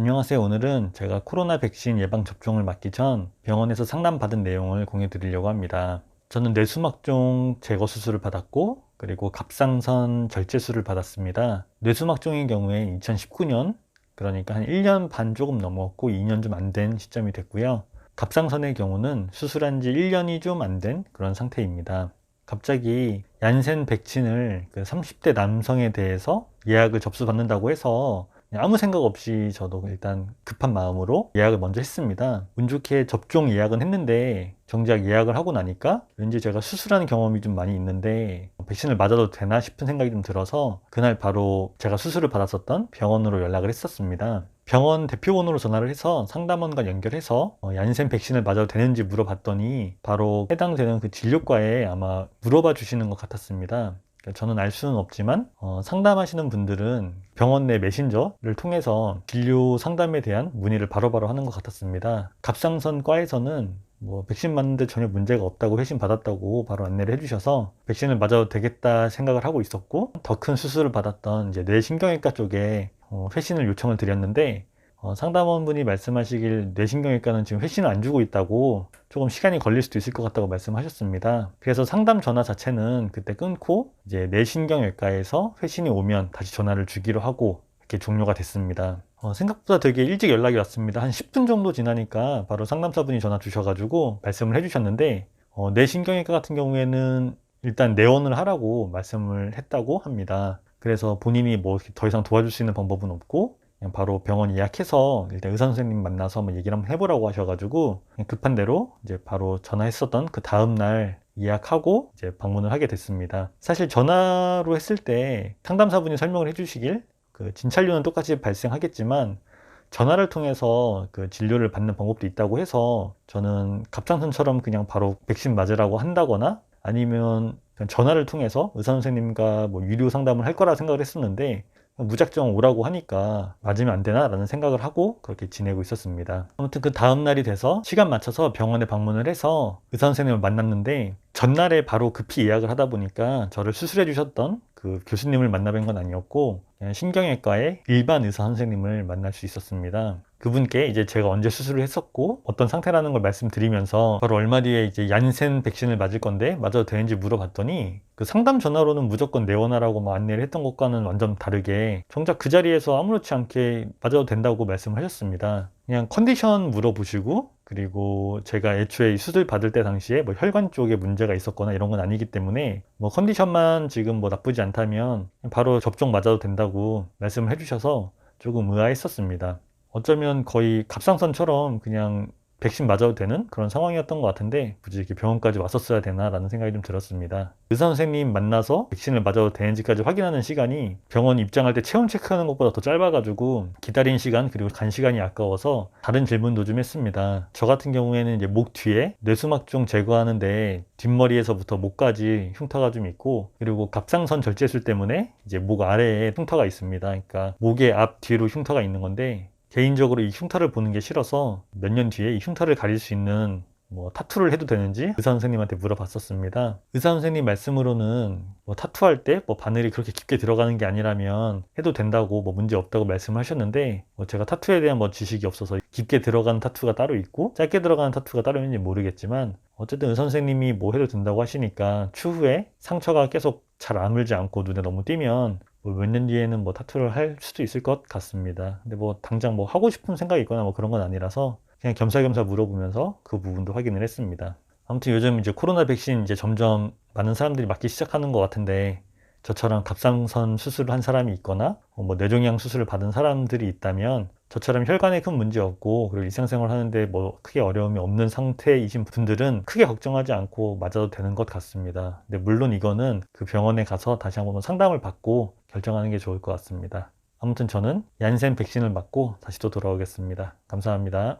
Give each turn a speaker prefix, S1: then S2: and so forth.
S1: 안녕하세요. 오늘은 제가 코로나 백신 예방 접종을 맞기 전 병원에서 상담받은 내용을 공유 드리려고 합니다. 저는 뇌수막종 제거 수술을 받았고 그리고 갑상선 절제술을 받았습니다. 뇌수막종의 경우에 2019년 그러니까 한 1년 반 조금 넘었고 2년 좀 안 된 시점이 됐고요. 갑상선의 경우는 수술한 지 1년이 좀 안 된 그런 상태입니다. 갑자기 얀센 백신을 그 30대 남성에 대해서 예약을 접수받는다고 해서 아무 생각 없이 저도 일단 급한 마음으로 예약을 먼저 했습니다. 운 좋게 접종 예약은 했는데 정작 예약을 하고 나니까 왠지 제가 수술하는 경험이 좀 많이 있는데 백신을 맞아도 되나 싶은 생각이 좀 들어서 그날 바로 제가 수술을 받았었던 병원으로 연락을 했었습니다. 병원 대표번호로 전화를 해서 상담원과 연결해서 어, 얀센 백신을 맞아도 되는지 물어봤더니 바로 해당되는 그 진료과에 아마 물어봐 주시는 것 같았습니다. 그러니까 저는 알 수는 없지만 어, 상담하시는 분들은 병원 내 메신저를 통해서 진료 상담에 대한 문의를 바로 바로 하는 것 같았습니다. 갑상선과에서는 뭐 백신 맞는데 전혀 문제가 없다고 회신 받았다고 바로 안내를 해주셔서 백신을 맞아도 되겠다 생각을 하고 있었고 더 큰 수술을 받았던 이제 뇌신경외과 쪽에 어, 회신을 요청을 드렸는데 어, 상담원분이 말씀하시길 뇌신경외과는 지금 회신을 안 주고 있다고 조금 시간이 걸릴 수도 있을 것 같다고 말씀하셨습니다. 그래서 상담 전화 자체는 그때 끊고 이제 뇌신경외과에서 회신이 오면 다시 전화를 주기로 하고 이렇게 종료가 됐습니다. 어, 생각보다 되게 일찍 연락이 왔습니다. 한 10분 정도 지나니까 바로 상담사분이 전화 주셔가지고 말씀을 해주셨는데 어, 뇌신경외과 같은 경우에는 일단 내원을 하라고 말씀을 했다고 합니다. 그래서 본인이 뭐 더 이상 도와줄 수 있는 방법은 없고 바로 병원 예약해서 일단 의사 선생님 만나서 한번 얘기를 한번 해보라고 하셔가지고 급한 대로 이제 바로 전화했었던 그 다음 날 예약하고 이제 방문을 하게 됐습니다. 사실 전화로 했을 때 상담사분이 설명을 해주시길 그 진찰료는 똑같이 발생하겠지만 전화를 통해서 그 진료를 받는 방법도 있다고 해서 저는 갑상선처럼 그냥 바로 백신 맞으라고 한다거나 아니면 전화를 통해서 의사 선생님과 뭐 유료 상담을 할 거라 생각을 했었는데 무작정 오라고 하니까 맞으면 안 되나 라는 생각을 하고 그렇게 지내고 있었습니다. 아무튼 그 다음 날이 돼서 시간 맞춰서 병원에 방문을 해서 의사 선생님을 만났는데 전날에 바로 급히 예약을 하다 보니까 저를 수술해 주셨던 그 교수님을 만나 뵌 건 아니었고 신경외과의 일반 의사 선생님을 만날 수 있었습니다. 그분께 이제 제가 언제 수술을 했었고 어떤 상태라는 걸 말씀드리면서 바로 얼마 뒤에 이제 얀센 백신을 맞을 건데 맞아도 되는지 물어봤더니 그 상담 전화로는 무조건 내원하라고 뭐 안내를 했던 것과는 완전 다르게 정작 그 자리에서 아무렇지 않게 맞아도 된다고 말씀하셨습니다. 그냥 컨디션 물어보시고 그리고 제가 애초에 수술 받을 때 당시에 뭐 혈관 쪽에 문제가 있었거나 이런 건 아니기 때문에 뭐 컨디션만 지금 뭐 나쁘지 않다면 바로 접종 맞아도 된다고 말씀을 해주셔서 조금 의아했었습니다. 어쩌면 거의 갑상선처럼 그냥 백신 맞아도 되는 그런 상황이었던 것 같은데 굳이 이렇게 병원까지 왔었어야 되나라는 생각이 좀 들었습니다. 의사 선생님 만나서 백신을 맞아도 되는지까지 확인하는 시간이 병원 입장할 때 체온 체크하는 것보다 더 짧아가지고 기다린 시간 그리고 간 시간이 아까워서 다른 질문도 좀 했습니다. 저 같은 경우에는 이제 목 뒤에 뇌수막종 제거하는데 뒷머리에서부터 목까지 흉터가 좀 있고 그리고 갑상선 절제술 때문에 이제 목 아래에 흉터가 있습니다. 그러니까 목의 앞 뒤로 흉터가 있는 건데 개인적으로 이 흉터를 보는 게 싫어서 몇 년 뒤에 이 흉터를 가릴 수 있는 뭐 타투를 해도 되는지 의사 선생님한테 물어봤었습니다. 의사 선생님 말씀으로는 뭐 타투할 때 뭐 바늘이 그렇게 깊게 들어가는 게 아니라면 해도 된다고 뭐 문제 없다고 말씀하셨는데 뭐 제가 타투에 대한 뭐 지식이 없어서 깊게 들어가는 타투가 따로 있고 짧게 들어가는 타투가 따로 있는지 모르겠지만 어쨌든 의사 선생님이 뭐 해도 된다고 하시니까 추후에 상처가 계속 잘 아물지 않고 눈에 너무 띄면 뭐 몇 년 뒤에는 뭐 타투를 할 수도 있을 것 같습니다. 근데 뭐 당장 뭐 하고 싶은 생각이 있거나 뭐 그런 건 아니라서 그냥 겸사겸사 물어보면서 그 부분도 확인을 했습니다. 아무튼 요즘 이제 코로나 백신 이제 점점 많은 사람들이 맞기 시작하는 것 같은데 저처럼 갑상선 수술을 한 사람이 있거나 뭐 뇌종양 수술을 받은 사람들이 있다면 저처럼 혈관에 큰 문제 없고 그리고 일상생활 하는데 뭐 크게 어려움이 없는 상태이신 분들은 크게 걱정하지 않고 맞아도 되는 것 같습니다. 근데 물론 이거는 그 병원에 가서 다시 한번 상담을 받고 결정하는 게 좋을 것 같습니다. 아무튼 저는 얀센 백신을 맞고 다시 또 돌아오겠습니다. 감사합니다.